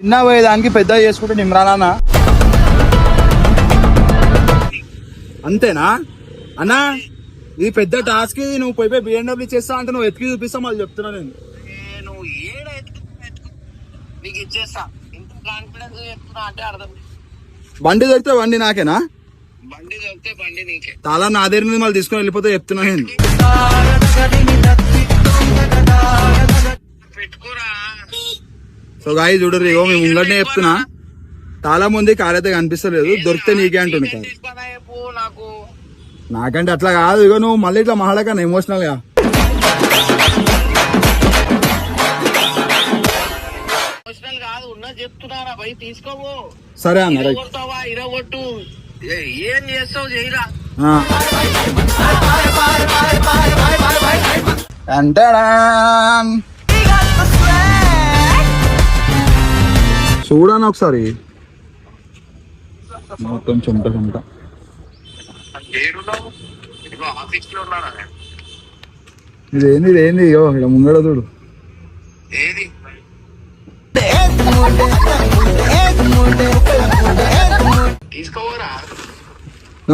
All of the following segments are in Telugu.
చిన్న పోయేదానికి పెద్ద చేసుకుంటే నిమ్రానా అంతేనా? అన్నా ఈ పెద్ద టాస్క్ నువ్వు పోయి పోయి బిఎండబ్ల్యూ చేస్తా అంటే నువ్వు ఎత్తికి చూపిస్తా మళ్ళీ చెప్తున్నా నేను. ఏడ నీకు ఇచ్చేస్తా. ఇంత కాన్ఫిడెన్స్ చెప్తున్నా అంటే అర్థం బండి దొరికితే బండి నాకేనా? బండి దొరికితే బండి నీకే. తాళా నా దగ్గర మీద మళ్ళీ తీసుకొని వెళ్ళిపోతే చెప్తున్నా నేను. సో గాయ చూడరు ఇగో మేము ముంగటనే చెప్తున్నా. తాళం ఉంది కార్ అయితే కనిపిస్తలేదు. దొరికితే నీకే అంటుండే కాదు నాకంటే అట్లా కాదు. ఇగో నువ్వు మళ్ళీ ఇట్లా మాట్లాడకన్నా ఎమోషనల్గా. సరే అన్న ఇరగొట్టు. ఏ- చేస్తావు? చేయరా. అంటాడాన్ చూడను ఒకసారి? మొత్తం చెమట చెమట. ఇదేంది ఇదేంది ఇగో ఇక్కడ ముంగడ చూడు.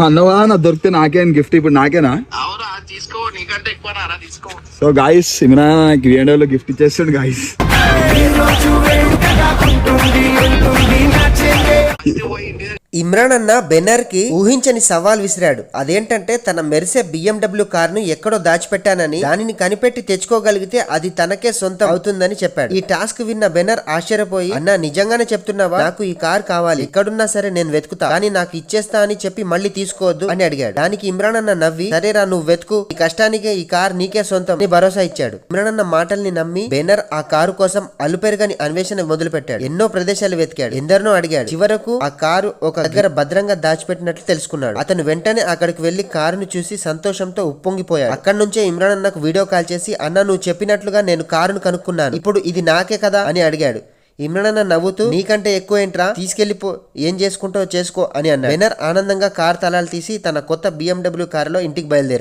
అన్నవా నా దొరికితే నాకే గిఫ్ట్ ఇప్పుడు నాకేనా? సో గాయస్ ఇమ్రాన్ నాకు వీడియోలో గిఫ్ట్ ఇచ్చేస్తాడు గాయస్ ఇమ్రాన్ అన్న బెనర్కి ఊహించని సవాల్ విసిరాడు. అదేంటంటే తన మెరిసే బిఎండబ్ల్యూ కార్ను ఎక్కడో దాచిపెట్టానని దానిని కనిపెట్టి తెచ్చుకోగలిగితే అది తనకే సొంతం అవుతుందని చెప్పాడు. ఈ టాస్క్ విన్న బెనర్ ఆశ్చర్యపోయి అన్న నిజంగానే చెప్తున్నావా? నాకు ఈ కార్ కావాలి. ఎక్కడున్నా సరే నేను వెతుకుతా. కానీ నాకు ఇచ్చేస్తా అని చెప్పి మళ్ళీ తీసుకోవద్దు అని అడిగాడు. దానికి ఇమ్రాన్ అన్న నవ్వి సరేరా నువ్వు వెతుకు. ఈ కష్టానికే ఈ కార్ నీకే సొంతం అని భరోసా ఇచ్చాడు. ఇమ్రాన్ అన్న మాటల్ని నమ్మి బెనర్ ఆ కారు కోసం అలుపెరగని అన్వేషణ మొదలు పెట్టాడు ఎన్నో ప్రదేశాలు వెతికాడు. ఎందరినో అడిగాడు. చివరకు ఆ కారు ఒక దగ్గర భద్రంగా దాచిపెట్టినట్లు తెలుసుకున్నాడు. అతను వెంటనే అక్కడికి వెళ్ళి కారును చూసి సంతోషంతో ఉప్పొంగిపోయాడు. అక్కడి నుంచే ఇమ్రాన్ అన్నకు వీడియో కాల్ చేసి అన్న నువ్వు చెప్పినట్లుగా నేను కారును కనుక్కున్నాను. ఇప్పుడు ఇది నాకే కదా? అని అడిగాడు. ఇమ్రాన్ అన్న నవ్వుతూ నీకంటే ఎక్కువ ఏంట్రా? తీసుకెళ్ళిపో ఏం చేసుకుంటావో చేసుకో అని అన్నాడు. బెనర్ ఆనందంగా కార్ తలాలు తీసి తన కొత్త బిఎండబ్ల్యూ కారులో ఇంటికి బయలుదేరాడు.